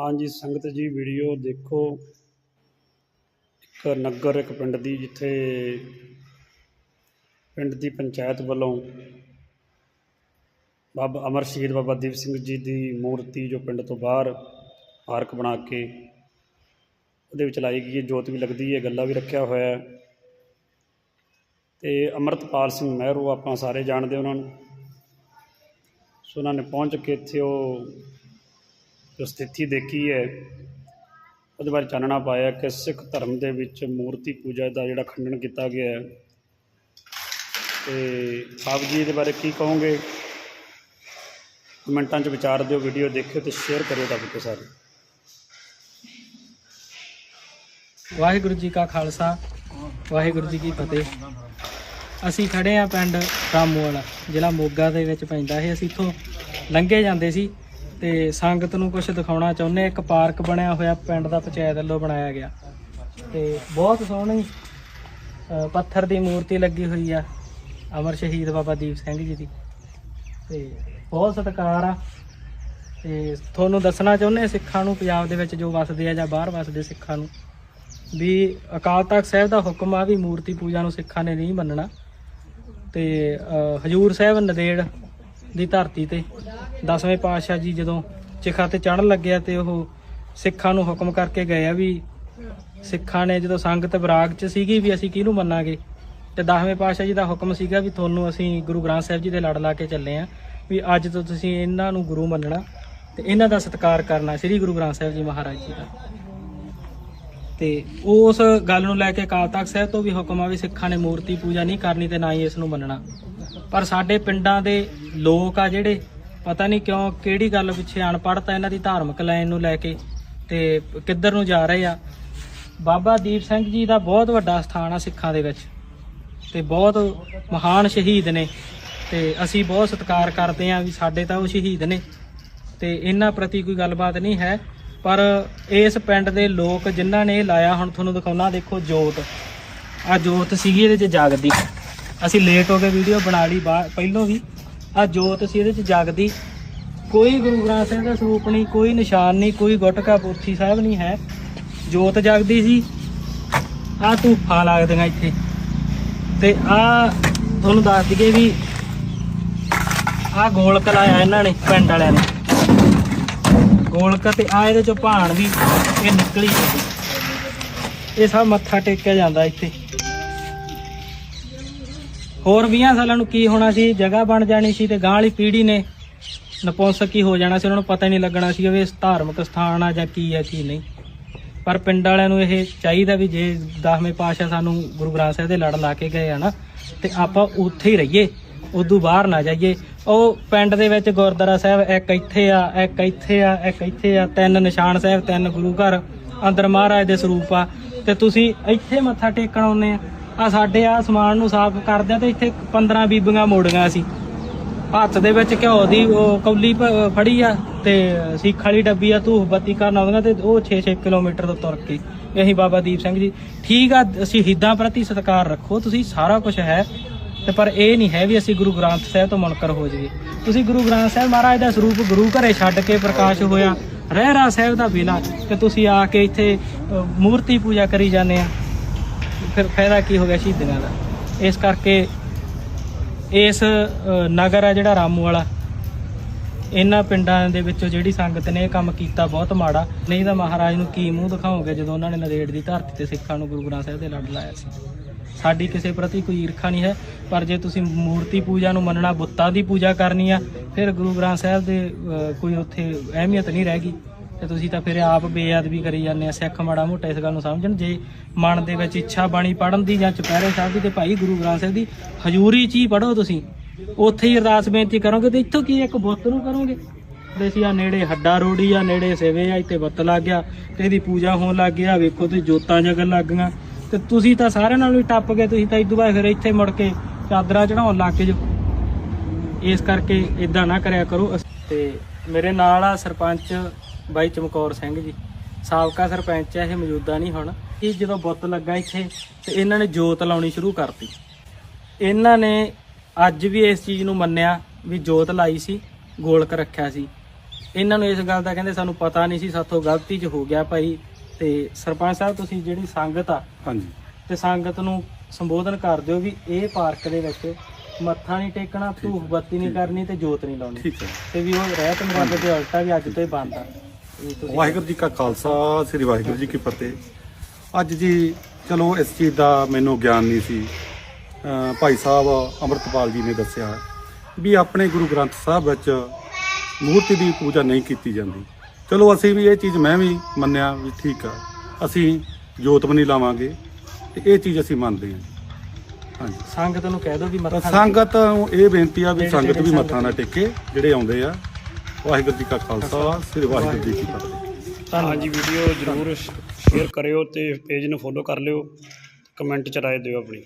ਹਾਂਜੀ ਸੰਗਤ ਜੀ, ਵੀਡੀਓ ਦੇਖੋ। ਇੱਕ ਨਗਰ, ਇੱਕ ਪਿੰਡ ਦੀ, ਜਿੱਥੇ ਪਿੰਡ ਦੀ ਪੰਚਾਇਤ ਵੱਲੋਂ ਬਾਬਾ ਅਮਰ ਸ਼ਹੀਦ ਬਾਬਾ ਦੀਪ ਸਿੰਘ ਜੀ ਦੀ ਮੂਰਤੀ ਜੋ ਪਿੰਡ ਤੋਂ ਬਾਹਰ ਪਾਰਕ ਬਣਾ ਕੇ ਉਹਦੇ ਵਿੱਚ ਲਾਈ ਗਈ ਹੈ, ਜੋਤ ਵੀ ਲੱਗਦੀ ਹੈ, ਗੱਲਾਂ ਵੀ ਰੱਖਿਆ ਹੋਇਆ ਹੈ। ਤੇ ਅਮਰਤਪਾਲ ਸਿੰਘ ਮਹਿਰੂ ਆਪਾਂ ਸਾਰੇ ਜਾਣਦੇ ਉਹਨਾਂ ਨੂੰ। ਸੋ ਉਹਨਾਂ ਨੇ ਪਹੁੰਚ ਕੇ ਇੱਥੇ ਉਹ ਜੋ ਸਥਿਤੀ ਦੇਖੀ ਹੈ, ਉਹਦੇ ਬਾਰੇ ਚਾਨਣਾ ਪਾਇਆ ਕਿ ਸਿੱਖ ਧਰਮ ਦੇ ਵਿੱਚ ਮੂਰਤੀ ਪੂਜਾ ਦਾ ਜਿਹੜਾ ਖੰਡਨ ਕੀਤਾ ਗਿਆ ਹੈ। ਤੇ ਆਪ ਜੀ ਇਹਦੇ ਬਾਰੇ ਕੀ ਕਹੋਗੇ? ਕਮੈਂਟਾਂ 'ਚ ਵਿਚਾਰ ਦਿਓ ਵੀਡੀਓ ਦੇਖਿਓ ਤੇ ਸ਼ੇਅਰ ਕਰਿਓ ਤਾਂ ਕਿ ਸਾਰੇ। ਵਾਹਿਗੁਰੂ ਜੀ ਕਾ ਖਾਲਸਾ, ਵਾਹਿਗੁਰੂ ਜੀ ਕੀ ਫਤਿਹ। ਅਸੀਂ ਖੜੇ ਆ ਪਿੰਡ ਰਾਮੂਵਾਲਾ, ਜ਼ਿਲ੍ਹਾ ਮੋਗਾ ਦੇ ਵਿੱਚ ਪੈਂਦਾ ਇਹ ਅਸੀਂ ਇੱਥੋਂ ਲੰਘੇ ਜਾਂਦੇ ਸੀ। ਤੇ ਸੰਗਤ ਨੂੰ ਕੁਝ ਦਿਖਾਉਣਾ ਚਾਹੁੰਦੇ ਇੱਕ ਪਾਰਕ ਬਣਿਆ ਹੋਇਆ, ਪਿੰਡ ਦਾ ਪੰਚਾਇਤ ਵੱਲੋਂ ਬਣਾਇਆ ਗਿਆ। ਤੇ ਬਹੁਤ ਸੋਹਣੀ ਪੱਥਰ ਦੀ ਮੂਰਤੀ ਲੱਗੀ ਹੋਈ ਆ, ਅਮਰ ਸ਼ਹੀਦ ਬਾਬਾ ਦੀਪ ਸਿੰਘ ਜੀ ਦੀ। ਤੇ ਬਹੁਤ ਸਤਿਕਾਰ ਆ। ਤੇ ਤੁਹਾਨੂੰ ਦੱਸਣਾ ਚਾਹੁੰਦੇ ਸਿੱਖਾਂ ਨੂੰ, ਪੰਜਾਬ ਦੇ ਵਿੱਚ ਜੋ ਵਸਦੇ ਆ ਜਾਂ ਬਾਹਰ ਵਸਦੇ ਸਿੱਖਾਂ ਨੂੰ, ਵੀ ਅਕਾਲ ਤਖਤ ਸਾਹਿਬ ਦਾ ਹੁਕਮ ਆ ਵੀ ਮੂਰਤੀ ਪੂਜਾ ਨੂੰ ਸਿੱਖਾਂ ਨੇ ਨਹੀਂ ਮੰਨਣਾ। ਤੇ ਹਜੂਰ ਸਾਹਿਬ ਨਦੇੜ ਦੀ ਧਰਤੀ ਤੇ। ਦਸਵੇਂ ਪਾਤਸ਼ਾਹ ਜੀ ਜਦੋਂ ਚਿਖਾ ਤੇ ਚੜਨ ਲੱਗਿਆ ਤੇ ਉਹ ਸਿੱਖਾਂ ਨੂੰ ਹੁਕਮ ਕਰਕੇ ਗਏ ਆ ਵੀ ਸਿੱਖਾਂ ਨੇ ਜਦੋਂ ਸੰਗਤ ਬਰਾਗ ਚ ਸੀਗੀ ਵੀ ਅਸੀਂ ਕਿਹਨੂੰ ਮੰਨਾਂਗੇ, ਤੇ ਦਸਵੇਂ ਪਾਤਸ਼ਾਹ ਜੀ ਦਾ ਹੁਕਮ ਸੀਗਾ ਵੀ ਤੁਹਾਨੂੰ ਅਸੀਂ ਗੁਰੂ ਗ੍ਰੰਥ ਸਾਹਿਬ ਜੀ ਦੇ ਲੜ ਲਾ ਕੇ ਚੱਲੇ ਆ ਵੀ ਅੱਜ ਤੋਂ ਤੁਸੀਂ ਇਹਨਾਂ ਨੂੰ ਗੁਰੂ ਮੰਨਣਾ ਤੇ ਇਹਨਾਂ ਦਾ ਸਤਿਕਾਰ ਕਰਨਾ ਸ੍ਰੀ ਗੁਰੂ ਗ੍ਰੰਥ ਸਾਹਿਬ ਜੀ ਮਹਾਰਾਜ ਜੀ ਦਾ। ਤੇ ਉਸ ਗੱਲ ਨੂੰ ਲੈ ਕੇ ਅਕਾਲ ਤਖਤ ਸਾਹਿਬ ਤੋਂ ਵੀ ਹੁਕਮ ਆ ਵੀ ਸਿੱਖਾਂ ਨੇ ਮੂਰਤੀ ਪੂਜਾ ਨਹੀਂ ਕਰਨੀ ਤੇ ਨਾ ਹੀ ਇਸ ਨੂੰ ਮੰਨਣਾ। ਪਰ ਸਾਡੇ ਪਿੰਡਾਂ ਦੇ ਲੋਕ ਆ ਜਿਹੜੇ, ਪਤਾ ਨਹੀਂ ਕਿਉਂ ਕਿਹੜੀ ਗੱਲ ਪਿੱਛੇ ਅਣਪੜ੍ਹਤਾ ਇਹਨਾਂ ਦੀ ਧਾਰਮਿਕ ਲਾਈਨ ਨੂੰ ਲੈ ਕੇ ਤੇ ਕਿੱਧਰ ਨੂੰ ਜਾ ਰਹੇ ਆ। ਬਾਬਾ ਦੀਪ ਸਿੰਘ ਜੀ ਦਾ ਬਹੁਤ ਵੱਡਾ ਸਥਾਨ ਆ ਸਿੱਖਾਂ ਦੇ ਵਿੱਚ ਤੇ ਬਹੁਤ ਮਹਾਨ ਸ਼ਹੀਦ ਨੇ ਤੇ ਅਸੀਂ ਬਹੁਤ ਸਤਿਕਾਰ ਕਰਦੇ ਆ ਵੀ ਸਾਡੇ ਤਾਂ ਉਹ ਸ਼ਹੀਦ ਨੇ ਤੇ ਇਹਨਾਂ ਪ੍ਰਤੀ ਕੋਈ ਗੱਲਬਾਤ ਨਹੀਂ ਹੈ। ਪਰ ਇਸ ਪਿੰਡ ਦੇ ਲੋਕ ਜਿਨ੍ਹਾਂ ਨੇ ਇਹ ਲਾਇਆ, ਹੁਣ ਤੁਹਾਨੂੰ ਦਿਖਾਉਣਾ ਦੇਖੋ ਜੋਤ। ਆ ਜੋਤ ਸੀਗੀ ਇਹਦੇ 'ਚ ਜਾਗਦੀ। ਅਸੀਂ ਲੇਟ ਹੋ ਕੇ ਵੀਡੀਓ ਬਣਾ ਲਈ, ਬਾ- ਪਹਿਲੋਂ ਵੀ। ਆ ਜੋਤ ਸੀ, ਇਹਦੇ 'ਚ ਜਗਦੀ। ਕੋਈ ਗੁਰੂ ਗ੍ਰੰਥ ਸਾਹਿਬ ਦਾ ਸਰੂਪ ਨਹੀਂ, ਕੋਈ ਨਿਸ਼ਾਨ ਨਹੀਂ, ਕੋਈ ਗੁਟਕਾ ਪੋਥੀ ਸਾਹਿਬ ਨਹੀਂ ਹੈ। ਜੋਤ ਜਗਦੀ ਸੀ। ਆ ਧੂਫਾਂ ਲੱਗਦੀਆਂ ਇੱਥੇ। ਤੇ ਆ ਤੁਹਾਨੂੰ ਦੱਸ ਦਈਏ ਵੀ ਆ ਗੋਲਕ ਲਾਇਆ ਇਹਨਾਂ ਨੇ, ਪਿੰਡ ਵਾਲਿਆਂ ਨੇ। ਗੋਲਕ ਤੇ ਆ ਇਹਦੇ ਚੋਂ ਭਾਣ ਵੀ, ਇਹ ਨਿਕਲੀ। ਜਾਂਦੀ ਇਹ ਸਭ ਮੱਥਾ ਟੇਕਿਆ ਜਾਂਦਾ ਇੱਥੇ। ਹੋਰ 20 ਸਾਲਾਂ ਨੂੰ ਕੀ ਹੋਣਾ ਸੀ? ਜਗ੍ਹਾ ਬਣ ਜਾਣੀ ਸੀ ਤੇ ਗਾਂ ਵਾਲੀ ਪੀੜ੍ਹੀ ਨੇ ਨਪੁੰਸਕ ਹੀ ਹੋ ਜਾਣਾ ਸੀ। ਉਹਨਾਂ ਨੂੰ ਪਤਾ ਹੀ ਨਹੀਂ ਲੱਗਣਾ ਸੀ ਵੀ ਇਸ ਧਾਰਮਿਕ ਸਥਾਨ ਆ ਜਾਂ ਕੀ ਆ, ਕੀ ਨਹੀਂ। ਪਰ ਪਿੰਡ ਵਾਲਿਆਂ ਨੂੰ ਇਹ ਚਾਹੀਦਾ ਵੀ ਜੇ 10ਵੇਂ ਪਾਤਸ਼ਾਹ ਸਾਨੂੰ ਗੁਰੂ ਗ੍ਰੰਥ ਸਾਹਿਬ ਦੇ ਲੜ ਲਾ ਕੇ ਗਏ ਆ ਨਾ, ਤੇ ਆਪਾਂ ਉੱਥੇ ਹੀ ਰਹੀਏ, ਉਦੋਂ ਬਾਹਰ ਨਾ ਜਾਈਏ। ਉਹ ਪਿੰਡ ਦੇ ਵਿੱਚ ਗੁਰਦੁਆਰਾ ਸਾਹਿਬ, ਇੱਕ ਇੱਥੇ ਆ, ਇੱਕ ਇੱਥੇ ਆ, ਇੱਕ ਇੱਥੇ ਆ, ਤਿੰਨ ਨਿਸ਼ਾਨ ਸਾਹਿਬ, ਤਿੰਨ ਗੁਰੂ ਘਰ, ਅੰਦਰ ਮਹਾਰਾਜ ਦੇ ਸਰੂਪ ਆ। ਤੇ ਤੁਸੀਂ ਇੱਥੇ ਮੱਥਾ ਟੇਕਣ ਆਉਂਦੇ ਆ। ਆ ਸਾਡੇ ਆ ਸਮਾਨ ਨੂੰ ਸਾਫ਼ ਕਰਦੇ ਆ ਤੇ ਇੱਥੇ 15 ਬੀਬੀਆਂ ਮੋੜੀਆਂ ਸੀ ਹੱਥ ਦੇ ਵਿੱਚ ਘਿਓ ਦੀ ਉਹ ਕੌਲੀ ਭ- ਫੜੀ ਆ ਤੇ ਸਿੱਖ ਵਾਲੀ ਡੱਬੀ ਆ ਧੂਫ ਬੱਤੀ ਕਰਨ ਆਉਂਦੀਆਂ ਤੇ ਉਹ 6-6 ਕਿਲੋਮੀਟਰ ਤੋਂ ਤੁਰ ਕੇ ਇਹੀ ਬਾਬਾ ਦੀਪ ਸਿੰਘ ਜੀ। ਠੀਕ ਆ ਸ਼ਹੀਦਾਂ ਪ੍ਰਤੀ ਸਤਿਕਾਰ ਰੱਖੋ ਤੁਸੀਂ ਸਾਰਾ ਕੁਝ ਹੈ ਤੇ ਪਰ ਇਹ ਨਹੀਂ ਹੈ ਵੀ ਅਸੀਂ ਗੁਰੂ ਗ੍ਰੰਥ ਸਾਹਿਬ ਤੋਂ ਮੁਨਕਰ ਹੋ ਜਾਈਏ। ਤੁਸੀਂ ਗੁਰੂ ਗ੍ਰੰਥ ਸਾਹਿਬ ਮਹਾਰਾਜ ਦਾ ਸਰੂਪ ਗੁਰੂ ਘਰੇ ਛੱਡ ਕੇ ਪ੍ਰਕਾਸ਼ ਹੋਇਆ ਰਹਿਰਾ ਸਾਹਿਬ ਦਾ ਵੇਲਾ ਤੇ ਤੁਸੀਂ ਆ ਕੇ ਇੱਥੇ ਅ, ਮੂਰਤੀ ਪੂਜਾ ਕਰੀ ਜਾਂਦੇ ਆ। ਫਿਰ ਫਾਇਦਾ ਕੀ ਹੋ ਗਿਆ ਸ਼ਹੀਦਾਂ ਦਾ? ਇਸ ਕਰਕੇ ਇਸ ਨਗਰ ਆ ਜਿਹੜਾ ਰਾਮੂ ਵਾਲਾ, ਇਹਨਾਂ ਪਿੰਡਾਂ ਦੇ ਵਿੱਚੋਂ ਜਿਹੜੀ ਸੰਗਤ ਨੇ ਇਹ ਕੰਮ ਕੀਤਾ ਬਹੁਤ ਮਾੜਾ। ਨਹੀਂ ਤਾਂ ਮਹਾਰਾਜ ਨੂੰ ਕੀ ਮੂੰਹ ਦਿਖਾਓਗੇ ਜਦੋਂ ਉਹਨਾਂ ਨੇ ਨਰੇੜ ਦੀ ਧਰਤੀ ਤੇ ਸਿੱਖਾਂ ਨੂੰ ਗੁਰੂ ਗ੍ਰੰਥ ਸਾਹਿਬ ਦੇ ਲੜ ਲਾਇਆ ਸੀ? ਸਾਡੀ ਕਿਸੇ ਪ੍ਰਤੀ ਕੋਈ ਈਰਖਾ ਨਹੀਂ ਹੈ, ਪਰ ਜੇ ਤੁਸੀਂ ਮੂਰਤੀ ਪੂਜਾ ਨੂੰ ਮੰਨਣਾ, ਬੁੱਤਾਂ ਦੀ ਪੂਜਾ ਕਰਨੀ ਆ, ਫਿਰ ਗੁਰੂ ਗ੍ਰੰਥ ਸਾਹਿਬ ਦੇ ਕੋਈ ਉੱਥੇ ਅਹਿਮੀਅਤ ਨਹੀਂ ਰਹਿ ਗਈ। ਤੇ ਤੁਸੀਂ ਤਾਂ ਫਿਰ ਆਪ ਬੇਅਦਬੀ ਕਰੀ ਜਾਂਦੇ ਆ, ਸਿੱਖ ਮਾੜਾ ਮੋਟਾ ਇਸ ਗੱਲ ਨੂੰ ਸਮਝਣ। ਜੇ ਮਨ ਦੇ ਵਿੱਚ ਇੱਛਾ ਬਾਣੀ ਪੜਨ ਦੀ ਜਾਂ ਚੁਪਹਿਰੇ ਸਾਹਿਬ ਦੀ ਤੇ ਭਾਈ ਗੁਰੂ ਗ੍ਰੰਥ ਸਾਹਿਬ ਦੀ, ਹਜ਼ੂਰੀ ਚ ਹੀ ਪੜੋ ਤੁਸੀਂ। ਉੱਥੇ ਹੀ ਅਰਦਾਸ ਬੇਨਤੀ ਕਰੋਗੇ ਤੇ ਇੱਥੋਂ ਕੀ ਇੱਕ ਬੁੱਤ ਨੂੰ ਕਰੋਗੇ? ਦੇਸੀ ਆ ਨੇੜੇ ਹੱਡਾ ਰੋੜੀ ਆ, ਨੇੜੇ ਸੇਵੇ ਆ, ਇੱਥੇ ਬੱਤ ਲੱਗ ਗਿਆ, ਤੇ ਇਹਦੀ ਪੂਜਾ ਹੋਣ ਲੱਗ ਗਿਆ, ਵੇਖੋ ਤੇ ਜੋਤਾਂ ਜਗਣ ਲੱਗ ਗਈਆਂ। ਤੇ ਤੁਸੀਂ ਤਾਂ ਸਾਰਿਆਂ ਨਾਲੋਂ ਹੀ ਟੱਪ ਗਏ, ਤੁਸੀਂ ਤਾਂ ਇਦੋਂ ਬਾਅਦ ਫਿਰ ਇੱਥੇ ਮੁੜ ਕੇ ਚਾਦਰਾਂ ਚੜਾਉਣ ਲੱਗ ਜੋ। ਇਸ ਕਰਕੇ ਇਦਾਂ ਨਾ ਕਰਿਆ ਕਰੋ। ਤੇ ਮੇਰੇ ਨਾਲ ਆ ਸਰਪੰਚ ਬਾਈ ਚਮਕੌਰ ਸਿੰਘ ਜੀ। ਸਾਬਕਾ ਸਰਪੰਚ ਆ ਇਹ ਮੌਜੂਦਾ ਨਹੀਂ ਹੁਣ। ਇਹ ਜਦੋਂ ਬੁੱਤ ਲੱਗਾ ਇੱਥੇ ਤੇ ਇਹਨਾਂ ਨੇ ਜੋਤ ਲਾਉਣੀ ਸ਼ੁਰੂ ਕਰਤੀ। ਇਹਨਾਂ ਨੇ ਅੱਜ ਵੀ ਇਸ ਚੀਜ਼ ਨੂੰ ਮੰਨਿਆ ਵੀ ਜੋਤ ਲਾਈ ਸੀ ਗੋਲਕ ਰੱਖਿਆ ਸੀ। ਇਹਨਾਂ ਨੂੰ ਇਸ ਗੱਲ ਦਾ ਕਹਿੰਦੇ ਸਾਨੂੰ ਪਤਾ ਨਹੀਂ ਸੀ ਸਾਥੋਂ ਗਲਤੀ 'ਚ ਹੋ ਗਿਆ ਭਾਈ। ਤੇ ਸਰਪੰਚ ਸਾਹਿਬ ਤੁਸੀਂ ਜਿਹੜੀ ਸੰਗਤ ਆ ਹਾਂਜੀ। ਤੇ ਸੰਗਤ ਨੂੰ ਸੰਬੋਧਨ ਕਰ ਦਿਓ ਵੀ ਇਹ ਪਾਰਕ ਦੇ ਵਿੱਚ ਮੱਥਾ ਨਹੀਂ ਟੇਕਣਾ ਧੂਫ ਬੱਤੀ ਨਹੀਂ ਕਰਨੀ ਤੇ ਜੋਤ ਨਹੀਂ ਲਾਉਣੀ। ਹੈ। ਤੇ ਵੀ ਉਹ ਰਹਿਤ ਮਰਾਦੇ ਤੇ ਉਲਟਾ ਵੀ ਅੱਜ ਤੋਂ ਹੀ ਬੰਦ ਆ। ਵਾਹਿਗੁਰੂ ਜੀ ਕਾ ਖਾਲਸਾ ਸ੍ਰੀ ਵਾਹਿਗੁਰੂ ਜੀ ਕੀ ਫਤਿਹ। ਅੱਜ ਜੀ ਚਲੋ ਇਸ ਚੀਜ਼ ਦਾ ਮੈਨੂੰ ਗਿਆਨ ਨਹੀਂ ਸੀ। ਭਾਈ ਸਾਹਿਬ ਅੰਮ੍ਰਿਤਪਾਲ ਜੀ ਨੇ ਦੱਸਿਆ ਵੀ ਆਪਣੇ ਗੁਰੂ ਗ੍ਰੰਥ ਸਾਹਿਬ ਵਿੱਚ ਮੂਰਤੀ ਦੀ ਪੂਜਾ ਨਹੀਂ ਕੀਤੀ ਜਾਂਦੀ। ਚਲੋ ਅਸੀਂ ਵੀ ਇਹ ਚੀਜ਼ ਮੈਂ ਵੀ ਮੰਨਿਆ ਵੀ ਠੀਕ ਆ। ਅਸੀਂ ਜੋਤ ਨਹੀਂ ਲਾਵਾਂਗੇ ਤੇ ਇਹ ਚੀਜ਼ ਅਸੀਂ ਮੰਨਦੇ ਹਾਂ। ਹਾਂਜੀ। ਸੰਗਤ ਨੂੰ ਕਹਿ ਦਿਓ ਵੀ ਮੱਥਾ ਸੰਗਤ ਨੂੰ ਇਹ ਬੇਨਤੀ ਆ ਵੀ ਸੰਗਤ ਵੀ ਮੱਥਾ ਨਾ ਟੇਕੇ ਜਿਹੜੇ ਆਉਂਦੇ ਆ। ਵਾਹਿਗੁਰੂ ਜੀ ਕਾ ਖਾਲਸਾ ਸ੍ਰੀ ਵਾਹਿਗੁਰੂ ਜੀ ਕੀ ਫਤਿਹ। ਹਾਂਜੀ ਵੀਡੀਓ ਜ਼ਰੂਰ ਸ਼ੇਅਰ ਕਰਿਓ ਤੇ ਪੇਜ ਨੂੰ ਫੋਲੋ ਕਰ ਲਿਓ ਕਮੈਂਟ ਚ ਰਾਏ ਦਿਓ ਆਪਣੀ।